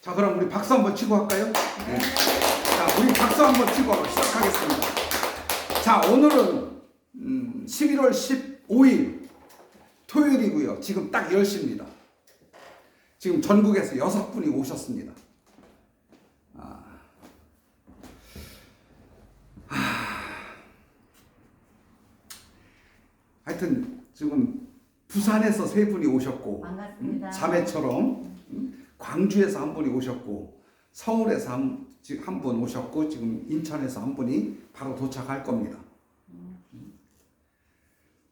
자, 그럼 우리 박수 한번 치고 할까요? 네. 자, 우리 박수 한번 치고 시작하겠습니다. 자, 오늘은 음, 11월 15일 토요일이고요. 지금 딱 10시입니다. 지금 전국에서 여섯 분이 오셨습니다. 아. 하여튼 지금 부산에서 세 분이 오셨고 반갑습니다. 음, 자매처럼 음, 광주에서 한 분이 오셨고 서울에서 한분 오셨고 지금 인천에서 한 분이 바로 도착할 겁니다. 음.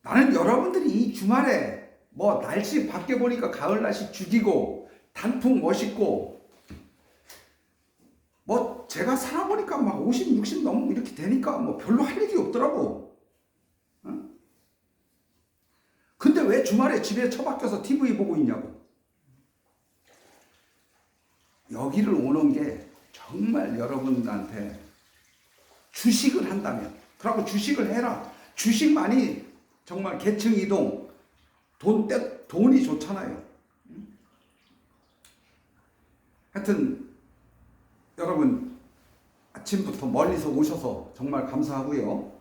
나는 여러분들이 이 주말에 뭐 날씨 밖에 보니까 가을 날씨 죽이고 단풍 멋있고 뭐 제가 살아보니까 막 50, 60 넘고 이렇게 되니까 뭐 별로 할 일이 없더라고. 응? 근데 왜 주말에 집에 처박혀서 TV 보고 있냐고. 여기를 오는 게 정말 여러분한테 주식을 한다면, 그러고 주식을 해라. 주식만이 정말 계층 이동, 돈, 떼, 돈이 좋잖아요. 하여튼, 여러분, 아침부터 멀리서 오셔서 정말 감사하고요.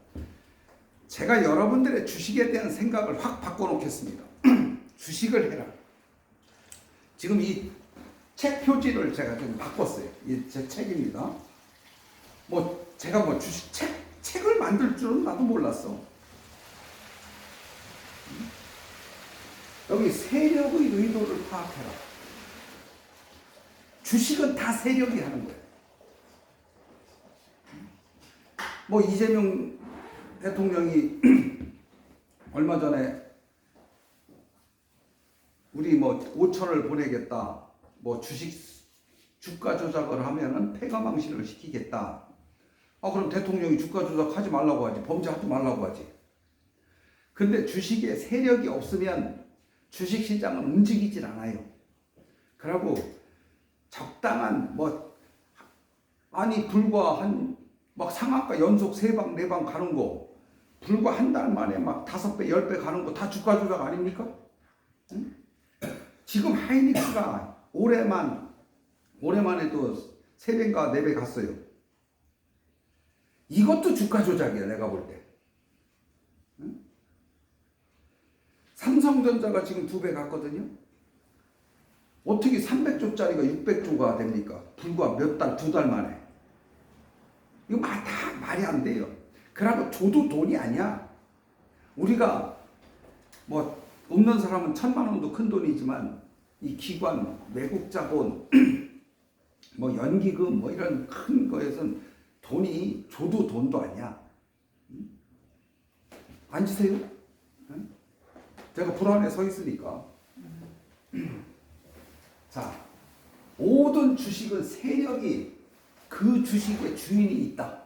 제가 여러분들의 주식에 대한 생각을 확 바꿔놓겠습니다. 주식을 해라. 지금 이 책 표지를 제가 좀 바꿨어요. 이제 책입니다. 뭐 제가 뭐 주식 책 책을 만들 줄은 나도 몰랐어. 여기 세력의 의도를 파악해라. 주식은 다 세력이 하는 거예요. 뭐 이재명 대통령이 얼마 전에 우리 뭐 5천을 보내겠다. 뭐 주식 주가 조작을 하면은 폐가 망신을 시키겠다. 아 그럼 대통령이 주가 조작하지 말라고 하지. 범죄하지 말라고 하지. 근데 주식에 세력이 없으면 주식 시장은 움직이질 않아요. 그러고 적당한 뭐 아니 불과 한 막 상한가 연속 세 방 네 방 가는 거 불과 한 달 만에 막 다섯 배 열 배 가는 거 다 주가 조작 아닙니까? 응? 지금 하이닉스가 올해만 올해만에 도 세 배인가 네 배 갔어요. 이것도 주가 조작이야 내가 볼 때. 응? 삼성전자가 지금 두 배 갔거든요. 어떻게 300조짜리가 600조가 됩니까? 불과 몇 달, 두 달 만에. 이거 마- 다 말이 안 돼요. 그러고 줘도 돈이 아니야. 우리가 뭐 없는 사람은 천만 원도 큰 돈이지만 이 기관, 외국 자본, 뭐 연기금 뭐 이런 큰 거에선 돈이 줘도 돈도 아니야. 응? 앉으세요. 응? 제가 불안에 서 있으니까. 자, 모든 주식은 세력이 그 주식의 주인이 있다.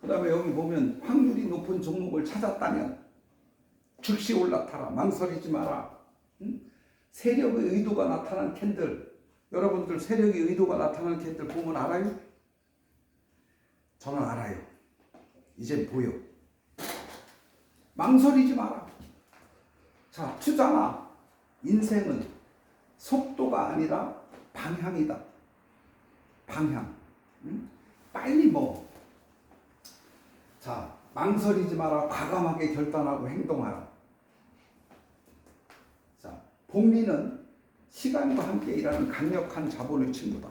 그 다음에 여기 보면 확률이 높은 종목을 찾았다면 즉시 올라타라. 망설이지 마라. 응? 세력의 의도가 나타난 캔들. 여러분들 세력의 의도가 나타난 캔들 보면 알아요? 저는 알아요. 이제 보여. 망설이지 마라. 자, 투자나 인생은 속도가 아니라 방향이다. 방향. 응? 빨리 뭐. 자, 망설이지 마라. 과감하게 결단하고 행동하라. 자, 복리는 시간과 함께 일하는 강력한 자본의 친구다.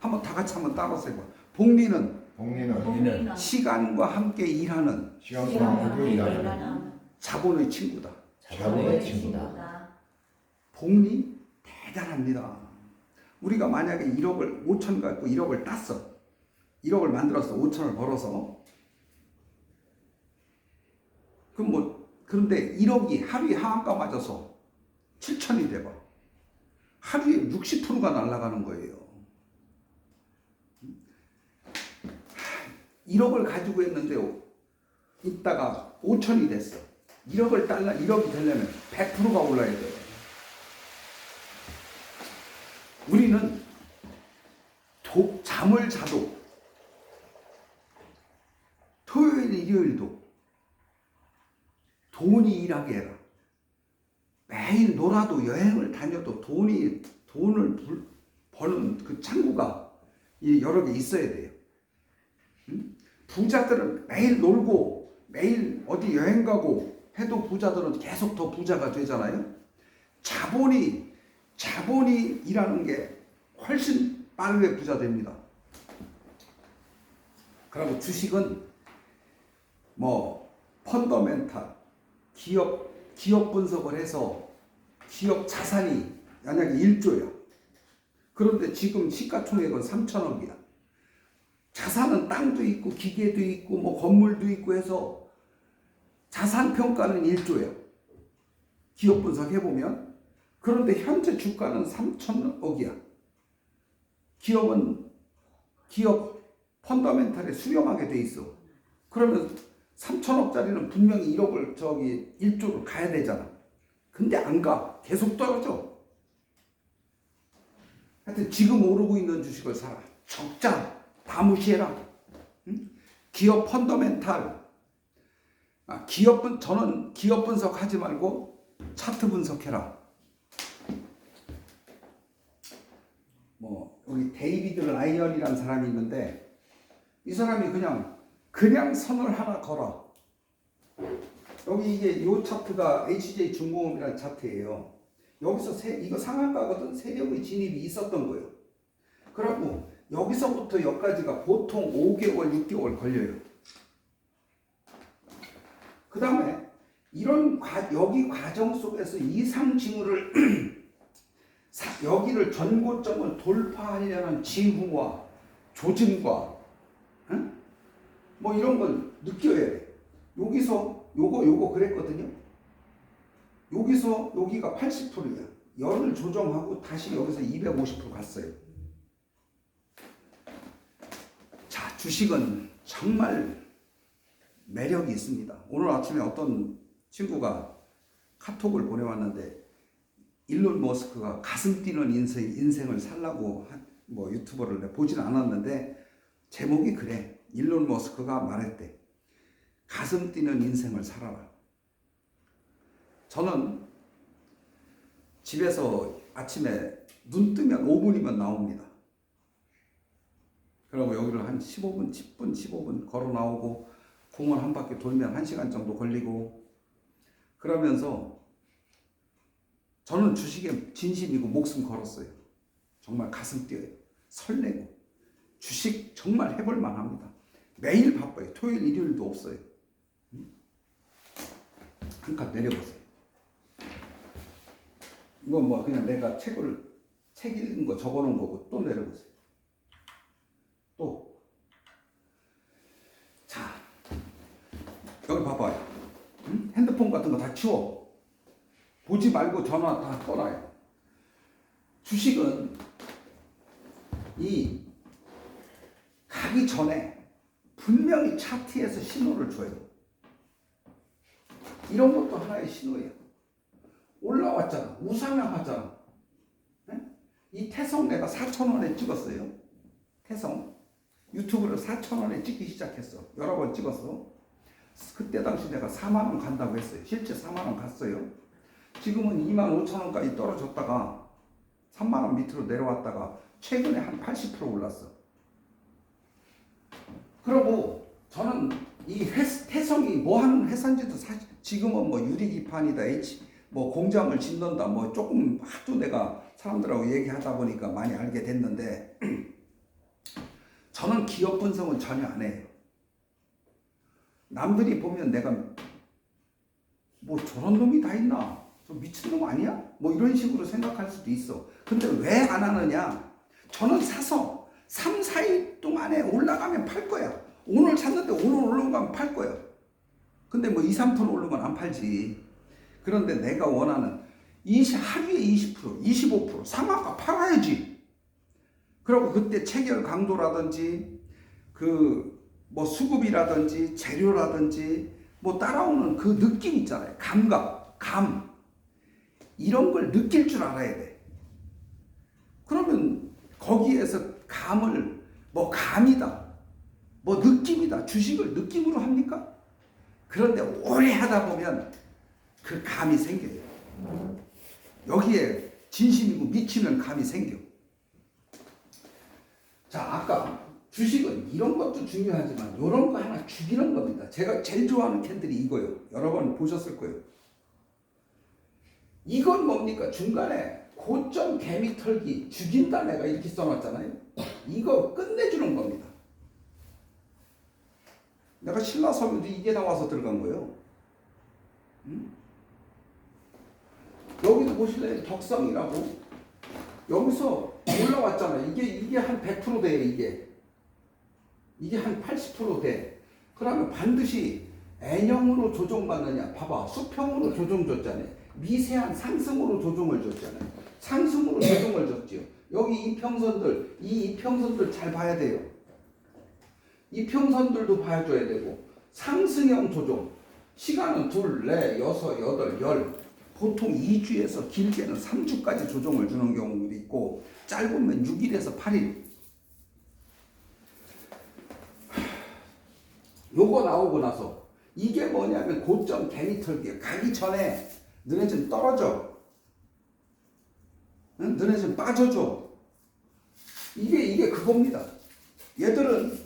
한번 다 같이 한번 따라서 해봐. 복리는 복리는 복리는 시간과 함께 일하는 시간과 함께 일하는 자본의 친구다. 자본의 친구다. 복리 대단합니다. 우리가 만약에 1억을 5천 갖고 1억을 땄어. 1억을 만들었어. 5천을 벌어서. 그럼 뭐 그런데 1억이 하루에 하한가 맞아서 7천이 돼봐. 하루에 60%가 날아가는 거예요. 1억을 가지고 있는데 있다가 5천이 됐어. 1억을 달라 1억이 되려면 100%가 올라야 돼. 우리는 도, 잠을 자도 토요일, 일요일도 돈이 일하게 해라. 매일 놀아도 여행을 다녀도 돈이 돈을 불- 버는 그 창구가 이 여러 개 있어야 돼요. 응? 부자들은 매일 놀고 매일 어디 여행 가고 해도 부자들은 계속 더 부자가 되잖아요. 자본이 자본이 일하는 게 훨씬 빠르게 부자 됩니다. 그리고 주식은 뭐 펀더멘탈 기업 기업 분석을 해서 기업 자산이 만약에 1조야. 그런데 지금 시가총액은 3천억이야. 자산은 땅도 있고 기계도 있고 뭐 건물도 있고 해서 자산 평가는 1조예요. 기업 분석해 보면 그런데 현재 주가는 3천억이야. 기업은 기업 펀더멘탈에 수렴하게 돼 있어. 그러면 3천억짜리는 분명히 1억을 저기 1조를 가야 되잖아. 근데 안 가. 계속 떨어져. 하여튼 지금 오르고 있는 주식을 사라. 적자. 다 무시해라. 응? 기업 펀더멘탈. 아, 기업 분 저는 기업 분석하지 말고 차트 분석해라. 뭐 여기 데이비드 라이언이라는 사람이 있는데 이 사람이 그냥 그냥 선을 하나 걸어. 여기 이게 요 차트가 HJ 중공업이라는 차트예요. 여기서 세, 이거 상한가거든 세력의 진입이 있었던 거예요. 그리고 여기서부터 여기까지가 보통 5개월, 6개월 걸려요. 그 다음에 이런 과, 여기 과정 속에서 이상 징후를 사- 여기를 전고점을 돌파하려는 징후와 조짐과 응? 뭐 이런 걸 느껴야 돼. 여기서 요거 요거 그랬거든요. 여기서 여기가 80%야. 열을 조정하고 다시 여기서 250% 갔어요. 자, 주식은 정말 매력이 있습니다. 오늘 아침에 어떤 친구가 카톡을 보내왔는데 일론 머스크가 가슴 뛰는 인생, 인생을 살라고 한, 뭐 유튜버를 보진 않았는데 제목이 그래. 일론 머스크가 말했대. 가슴 뛰는 인생을 살아라. 저는 집에서 아침에 눈 뜨면 5분이면 나옵니다. 그러고 여기를 한 15분, 10분, 15분 걸어 나오고 공원 한 바퀴 돌면 1시간 정도 걸리고 그러면서 저는 주식에 진심이고 목숨 걸었어요. 정말 가슴 뛰어요. 설레고 주식 정말 해볼 만합니다. 매일 바빠요. 토요일, 일요일도 없어요. 한칸 내려보세요. 이건 뭐 그냥 내가 책을 책 읽은 거 적어놓은 거고 또 내려보세요. 또. 자, 여기 봐봐요. 응? 핸드폰 같은 거 다 치워. 보지 말고 전화 다 꺼놔요. 주식은 이 가기 전에 분명히 차트에서 신호를 줘요. 이런 것도 하나의 신호예요. 올라왔잖아. 우상향하잖아. 네? 이 태성 내가 4천원에 찍었어요. 태성. 유튜브를 4천원에 찍기 시작했어. 여러 번 찍었어. 그때 당시 내가 4만원 간다고 했어요. 실제 4만원 갔어요. 지금은 2만 5천원까지 떨어졌다가 3만원 밑으로 내려왔다가 최근에 한 80% 올랐어. 그리고 저는 이 회, 태성이 뭐 하는 회사인지도 사실 지금은 뭐 유리기판이다, H, 뭐 공장을 짓는다, 뭐 조금 하도 내가 사람들하고 얘기하다 보니까 많이 알게 됐는데 저는 기업 분석은 전혀 안 해요. 남들이 보면 내가 뭐 저런 놈이 다 있나? 저 미친놈 아니야? 뭐 이런 식으로 생각할 수도 있어. 근데 왜 안 하느냐? 저는 사서 3, 4일 동안에 올라가면 팔 거야. 오늘 샀는데 오늘 올라가면 팔 거야. 근데 뭐 2, 3% 오르면 안 팔지. 그런데 내가 원하는 20, 하루에 20%, 25% 상한가 팔아야지. 그리고 그때 체결 강도라든지 그 뭐 수급이라든지 재료라든지 뭐 따라오는 그 느낌 있잖아요. 감각, 감. 이런 걸 느낄 줄 알아야 돼. 그러면 거기에서 감을 뭐 감이다. 뭐 느낌이다. 주식을 느낌으로 합니까? 그런데 오래 하다 보면 그 감이 생겨요. 여기에 진심이고 미치는 감이 생겨. 자, 아까 주식은 이런 것도 중요하지만 이런 거 하나 죽이는 겁니다. 제가 제일 좋아하는 캔들이 이거예요. 여러 번 보셨을 거예요. 이건 뭡니까? 중간에 고점 개미 털기 죽인다 내가 이렇게 써놨잖아요. 이거 끝내주는 겁니다. 내가 신라 서유도 이게 나와서 들어간 거예요. 음? 여기도 보실래요? 덕성이라고 여기서 올라왔잖아요. 이게 이게 한 100% 돼요. 이게 이게 한 80% 돼. 그러면 반드시 N형으로 조정받느냐? 봐봐. 수평으로 조정 줬잖아요. 미세한 상승으로 조정을 줬잖아요. 상승으로 조정을 줬지요. 여기 이평선들, 이 이평선들 잘 봐야 돼요. 이평선들도 봐줘야 되고 상승형 조정. 시간은 둘, 넷, 여섯, 여덟, 열. 보통 2주에서 길게는 3주까지 조정을 주는 경우도 있고 짧으면 6일에서 8일. 요거 나오고 나서 이게 뭐냐면 고점 개미털기 가기 전에 너네 좀 떨어져. 응? 너네 좀 빠져줘. 이게 이게 그겁니다. 얘들은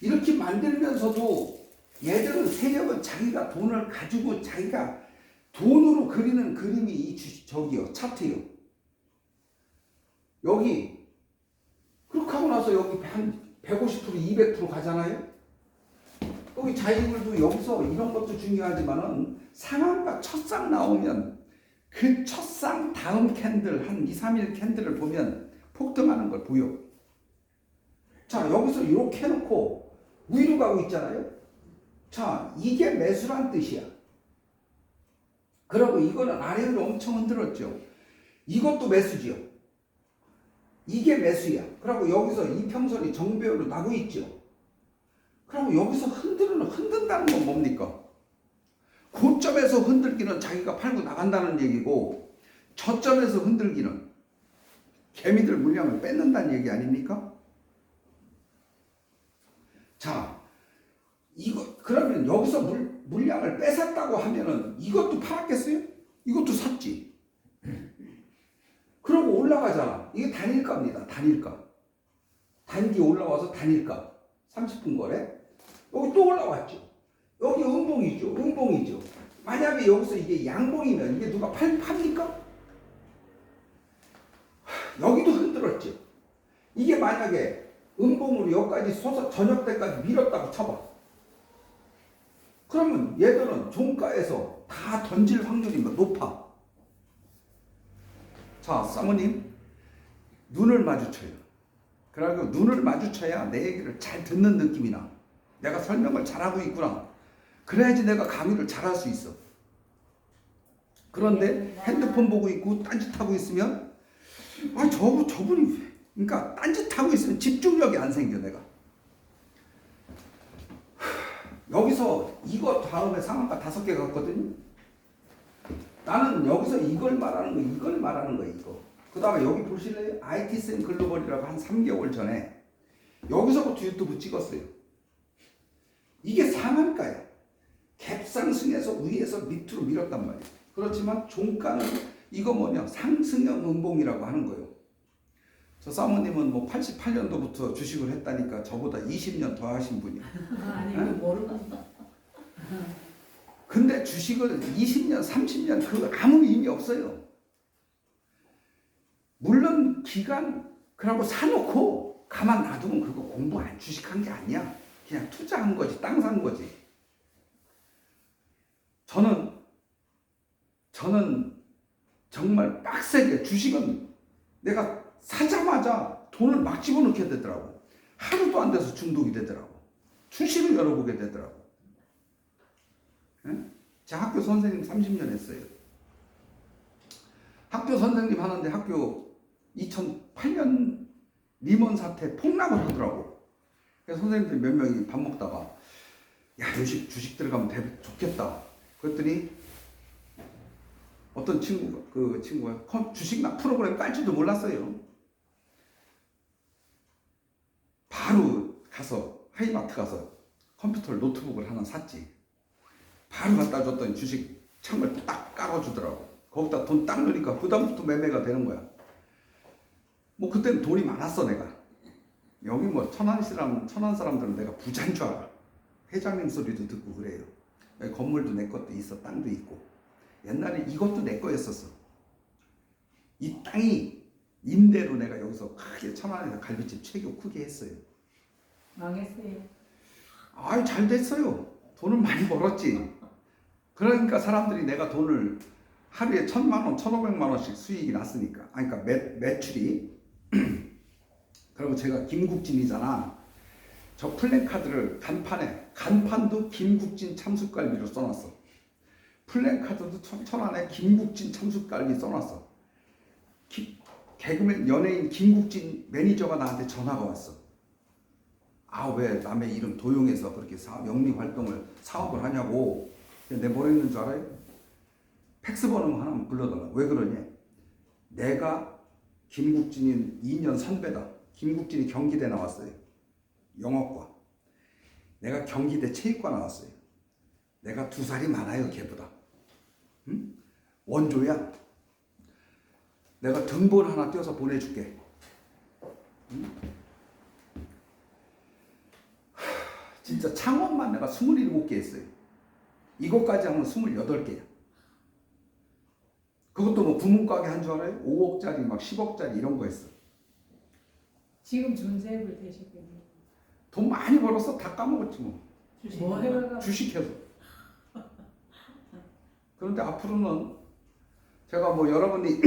이렇게 만들면서도 얘들은 세력은 자기가 돈을 가지고 자기가 돈으로 그리는 그림이 이 주, 저기요 차트요. 여기 그렇게 하고 나서 여기 한 150% 200% 가잖아요. 여기 자이글도 여기서 이런 것도 중요하지만은 상한가 첫상 나오면 그 첫상 다음 캔들 한 2, 3일 캔들을 보면 폭등하는 걸 보여. 자 여기서 이렇게 해놓고 위로 가고 있잖아요. 자 이게 매수란 뜻이야. 그리고 이거는 아래로 엄청 흔들었죠. 이것도 매수지요. 이게 매수야. 그리고 여기서 이평선이 정배열로 나고 있죠. 그럼 여기서 흔들는 흔든다는 건 뭡니까? 고점에서 흔들기는 자기가 팔고 나간다는 얘기고 저점에서 흔들기는 개미들 물량을 뺏는다는 얘기 아닙니까? 자, 이거 그러면 여기서 물, 물량을 뺏었다고 하면은 이것도 팔았겠어요? 이것도 샀지. 그러고 올라가잖아. 이게 단일가입니다. 단일가. 단기 올라와서 단일가. 30분 거래. 여기 또 올라왔죠. 여기 음봉이죠. 음봉이죠. 만약에 여기서 이게 양봉이면 이게 누가 팔, 팝니까? 하, 여기도 흔들었죠. 이게 만약에 음봉으로 여기까지 솟아 저녁 때까지 밀었다고 쳐봐. 그러면 얘들은 종가에서 다 던질 확률이 높아. 자, 사모님, 눈을 마주쳐요. 그리고 눈을 마주쳐야 내 얘기를 잘 듣는 느낌이 나. 내가 설명을 잘하고 있구나. 그래야지 내가 강의를 잘할 수 있어. 그런데 핸드폰 보고 있고 딴짓하고 있으면 아 저분 저분이 왜- 그러니까 딴짓하고 있으면 집중력이 안 생겨 내가. 하, 여기서 이거 다음에 상한가 다섯 개 갔거든요. 나는 여기서 이걸 말하는 거 이걸 말하는 거 이거. 그 다음에 여기 보실래요? IT센 글로벌이라고 한 3개월 전에 여기서부터 유튜브 찍었어요. 이게 상한가야. 갭상승에서 위에서 밑으로 밀었단 말이에요. 그렇지만 종가는 이거 뭐냐 상승형 음봉이라고 하는 거예요. 저 사모님은 뭐 88년도부터 주식을 했다니까 저보다 20년 더 하신 분이에요. 아니 이거 모르는 근데 주식을 20년, 30년 그 아무 의미 없어요. 물론 기간 그러고 사놓고 가만 놔두면 그거 공부 안 주식한 게 아니야. 그냥 투자한 거지, 땅 산 거지. 저는 저는 정말 빡세게 주식은 내가 사자마자 돈을 막 집어넣게 되더라고. 하루도 안 돼서 중독이 되더라고. 수시로 열어보게 되더라고. 응? 제 학교 선생님 30년 했어요. 학교 선생님 하는데 학교 2008년 리먼 사태 폭락을 하더라고. 그래서 선생님들 몇 명이 밥 먹다가 야 주식 주식 들어가면 되, 좋겠다. 그랬더니 어떤 친구가 그 친구가 컴- 주식 나 프로그램 깔 줄도 몰랐어요. 바로 가서 하이마트 가서 컴퓨터를 노트북을 하나 샀지. 바로 갖다 줬더니 주식 창을 딱 깔아주더라고. 거기다 돈 딱 넣으니까 그다음부터 매매가 되는 거야. 뭐 그때는 돈이 많았어 내가. 여기 뭐 천안 사람 천안 사람들은 내가 부자인 줄 알아. 회장님 소리도 듣고 그래요. 여기 건물도 내 것도 있어, 땅도 있고. 옛날에 이것도 내 거였었어. 이 땅이 임대로 내가 여기서 크게 천안에서 갈비집 최고 크게 했어요. 망했어요. 아이 잘 됐어요. 돈을 많이 벌었지. 그러니까 사람들이 내가 돈을 하루에 천만 원, 천오백만 원씩 수익이 났으니까. 아니 그러니까 매, 매출이. 그리고 제가 김국진이잖아. 저 플랜카드를 간판에 간판도 김국진 참숯갈비로 써놨어. 플랜카드도 천, 천안에 김국진 참숯갈비 써놨어. 기- 개그맨 연예인 김국진 매니저가 나한테 전화가 왔어. 아 왜 남의 이름 도용해서 그렇게 사업 영리 활동을 사업을 하냐고 내가 뭐라 했는 줄 알아요? 팩스 번호 하나만 불러달라 왜 그러냐 내가 김국진이 2년 선배다 김국진이 경기대 나왔어요 영어과 내가 경기대 체육과 나왔어요 내가 두 살이 많아요 걔보다 응? 원조야 내가 등본 하나 떼어서 보내줄게 진짜 창업만 내가 27개 했어요. 이것까지 하면 28개야. 그것도 뭐 부문가게 한 줄 알아요? 5억짜리 막 10억짜리 이런 거 했어. 지금 준세입을 되셨겠네요. 돈 많이 벌어서 다 까먹었지 뭐. 뭐 해가 주식해서. 그런데 앞으로는 제가 뭐 여러분이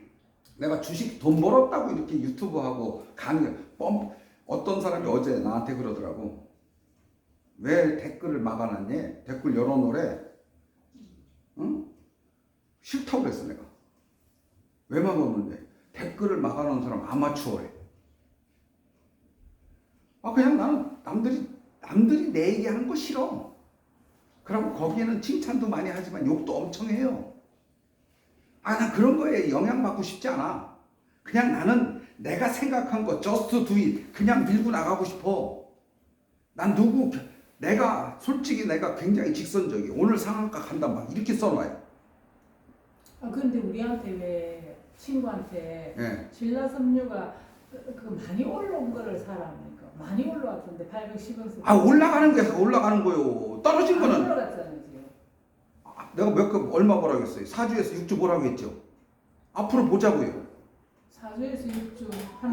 내가 주식 돈 벌었다고 이렇게 유튜브 하고 강의 뻔 어떤 사람이 어제 나한테 그러더라고. 왜 댓글을 막아놨니? 댓글 열어놓으래. 응? 싫다고 그랬어 내가. 왜 막아놓는데? 댓글을 막아놓은 사람 아마추어래. 아 그냥 나는 남들이 남들이 내 얘기하는 거 싫어. 그리고 거기에는 칭찬도 많이 하지만 욕도 엄청 해요. 아, 나 그런 거에 영향받고 싶지 않아. 그냥 나는 내가 생각한 거 just do it. 그냥 밀고 나가고 싶어. 난 누구, 내가, 솔직히 내가 굉장히 직선적이야. 오늘 상한가 간다 막 이렇게 써놔요. 아 근데 우리한테 왜 친구한테 예. 신라 섬유가 그, 그 많이 올라온 거를 사라니까 많이 올라왔던데 810원 아, 올라가는 거야. 올라가는 거요. 떨어진 거는 올라갔잖아요 지금. 아, 내가 몇급 얼마 벌라고 했어요. 4주에서 6주 보라고 했죠. 앞으로 보자고요. 사주에서 6주 한